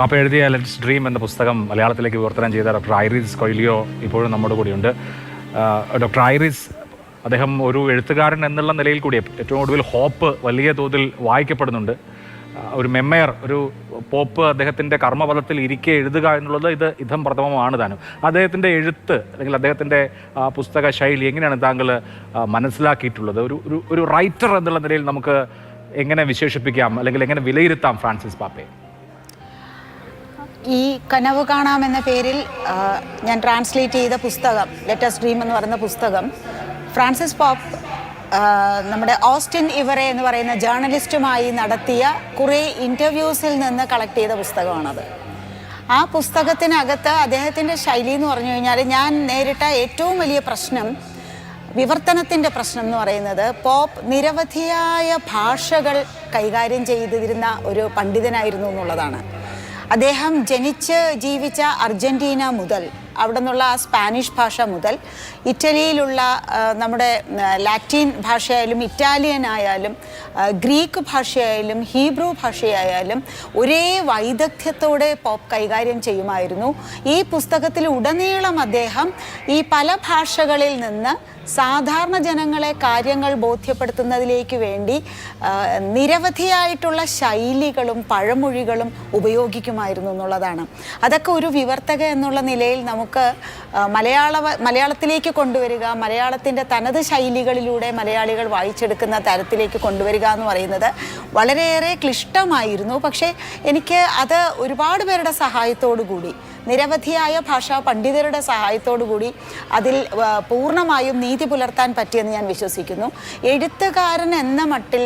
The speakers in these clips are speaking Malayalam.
പാപ്പ എഴുതിയ ലെറ്റ്സ് ഡ്രീം എന്ന പുസ്തകം മലയാളത്തിലേക്ക് വിവർത്തനം ചെയ്ത ഡോക്ടർ ഐറിസ് കൊയിലിയോ ഇപ്പോഴും നമ്മുടെ കൂടെയുണ്ട്. ഡോക്ടർ ഐറിസ് അദ്ദേഹം ഒരു എഴുത്തുകാരൻ എന്നുള്ള നിലയിൽ കൂടി ഏറ്റവും ഒടുവിൽ ഹോപ്പ് വലിയ തോതിൽ വായിക്കപ്പെടുന്നുണ്ട്. ഒരു മെമ്മയർ ഒരു പോപ്പ് അദ്ദേഹത്തിന്റെ കർമ്മപദത്തിൽ ഇരിക്കെ എഴുതുക എന്നുള്ളത് ഇത് ഇതം പ്രഥമമാണ് താനും. അദ്ദേഹത്തിന്റെ എഴുത്ത് അല്ലെങ്കിൽ അദ്ദേഹത്തിന്റെ പുസ്തക ശൈലി എങ്ങനെയാണ് താങ്കൾ മനസ്സിലാക്കിയിട്ടുള്ളത്? ഒരു ഒരു റൈറ്റർ എന്നുള്ള നിലയിൽ നമുക്ക് എങ്ങനെ വിശേഷിപ്പിക്കാം? അല്ലെങ്കിൽ എങ്ങനെ വിലയിരുത്താം ഫ്രാൻസിസ് പാപ്പയെ? ഈ കനവ് കാണാം എന്ന പേരിൽ ഞാൻ ട്രാൻസ്ലേറ്റ് ചെയ്ത പുസ്തകം ലെറ്റസ് ഡ്രീം എന്ന് പറയുന്ന പുസ്തകം ഫ്രാൻസിസ് പോപ്പ് നമ്മുടെ ഓസ്റ്റിൻ ഇവറെ എന്ന് പറയുന്ന ജേർണലിസ്റ്റുമായി നടത്തിയ കുറേ ഇന്റർവ്യൂസിൽ നിന്ന് കളക്ട് ചെയ്ത പുസ്തകമാണത്. ആ പുസ്തകത്തിനകത്ത് അദ്ദേഹത്തിന്റെ ശൈലി എന്ന് പറഞ്ഞു കഴിഞ്ഞാൽ ഞാൻ നേരിട്ട ഏറ്റവും വലിയ പ്രശ്നം വിവർത്തനത്തിന്റെ പ്രശ്നം എന്ന് പറയുന്നത് പോപ്പ് നിരവധിയായ ഭാഷകൾ കൈകാര്യം ചെയ്തിരുന്ന ഒരു പണ്ഡിതനായിരുന്നു എന്നുള്ളതാണ്. അദ്ദേഹം ജനിച്ച് ജീവിച്ച അർജന്റീന മുതൽ അവിടെ നിന്നുള്ള ആ സ്പാനിഷ് ഭാഷ മുതൽ ഇറ്റലിയിലുള്ള നമ്മുടെ ലാറ്റിൻ ഭാഷയായാലും ഇറ്റാലിയൻ ആയാലും ഗ്രീക്ക് ഭാഷയായാലും ഹീബ്രു ഭാഷയായാലും ഒരേ വൈദഗ്ധ്യത്തോടെ പോപ്പ് കൈകാര്യം ചെയ്യുമായിരുന്നു. ഈ പുസ്തകത്തിൽ ഉടനീളം അദ്ദേഹം ഈ പല ഭാഷകളിൽ നിന്ന് സാധാരണ ജനങ്ങളെ കാര്യങ്ങൾ ബോധ്യപ്പെടുത്തുന്നതിലേക്ക് വേണ്ടി നിരവധിയായിട്ടുള്ള ശൈലികളും പഴമൊഴികളും ഉപയോഗിക്കുമായിരുന്നു എന്നുള്ളതാണ്. അതൊക്കെ ഒരു വിവർത്തക എന്നുള്ള നിലയിൽ നമുക്ക് മലയാള മലയാളത്തിലേക്ക് കൊണ്ടുവരിക മലയാളത്തിന്റെ തനത് ശൈലികളിലൂടെ മലയാളികൾ വായിച്ചെടുക്കുന്ന തരത്തിലേക്ക് കൊണ്ടുവരിക എന്ന് പറയുന്നത് വളരെയേറെ ക്ലിഷ്ടമായിരുന്നു. പക്ഷേ എനിക്ക് അത് ഒരുപാട് പേരുടെ സഹായത്തോടു കൂടി നിരവധിയായ ഭാഷാ പണ്ഡിതരുടെ കൂടി അതിൽ പൂർണമായും നീതി പുലർത്താൻ പറ്റിയെന്ന് ഞാൻ വിശ്വസിക്കുന്നു. എഴുത്തുകാരൻ എന്ന മട്ടിൽ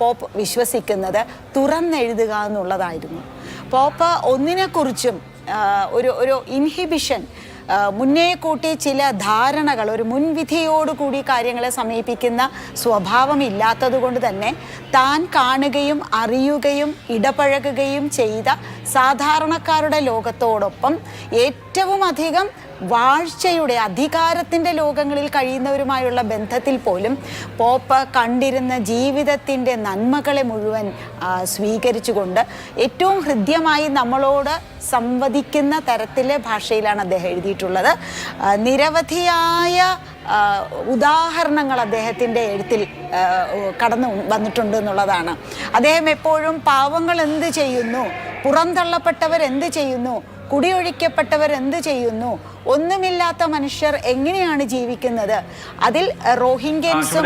പോപ്പ് വിശ്വസിക്കുന്നത് തുറന്നെഴുതുക എന്നുള്ളതായിരുന്നു. പോപ്പ് ഒന്നിനെക്കുറിച്ചും ഒരു ഒരു ഇൻഹിബിഷൻ മുന്നേ കൂട്ടി ചില ധാരണകൾ ഒരു മുൻവിധിയോടുകൂടി കാര്യങ്ങളെ സമീപിക്കുന്ന സ്വഭാവമില്ലാത്തതുകൊണ്ട് തന്നെ താൻ കാണുകയും അറിയുകയും ഇടപഴകുകയും ചെയ്ത സാധാരണക്കാരുടെ ലോകത്തോടൊപ്പം ഏറ്റവും അധികം വാഴ്ചയുടെ അധികാരത്തിന്റെ ലോകങ്ങളിൽ കഴിയുന്നവരുമായുള്ള ബന്ധത്തിൽ പോലും പോപ്പ് കണ്ടിരുന്ന ജീവിതത്തിന്റെ നന്മകളെ മുഴുവൻ സ്വീകരിച്ചുകൊണ്ട് ഏറ്റവും ഹൃദ്യമായി നമ്മളോട് സംവദിക്കുന്ന തരത്തിലെ ഭാഷയിലാണ് അദ്ദേഹം എഴുതിയിട്ടുള്ളത്. നിരവധിയായ ഉദാഹരണങ്ങൾ അദ്ദേഹത്തിന്റെ എഴുത്തിൽ കടന്നു വന്നിട്ടുണ്ട് എന്നുള്ളതാണ്. അദ്ദേഹം എപ്പോഴും പാവങ്ങൾ എന്ത് ചെയ്യുന്നു? പുറന്തള്ളപ്പെട്ടവർ എന്ത് ചെയ്യുന്നു? കുടിയൊഴിക്കപ്പെട്ടവർ എന്ത് ചെയ്യുന്നു? ഒന്നുമില്ലാത്ത മനുഷ്യർ എങ്ങനെയാണ് ജീവിക്കുന്നത്? അതിൽ റോഹിംഗ്യൻസും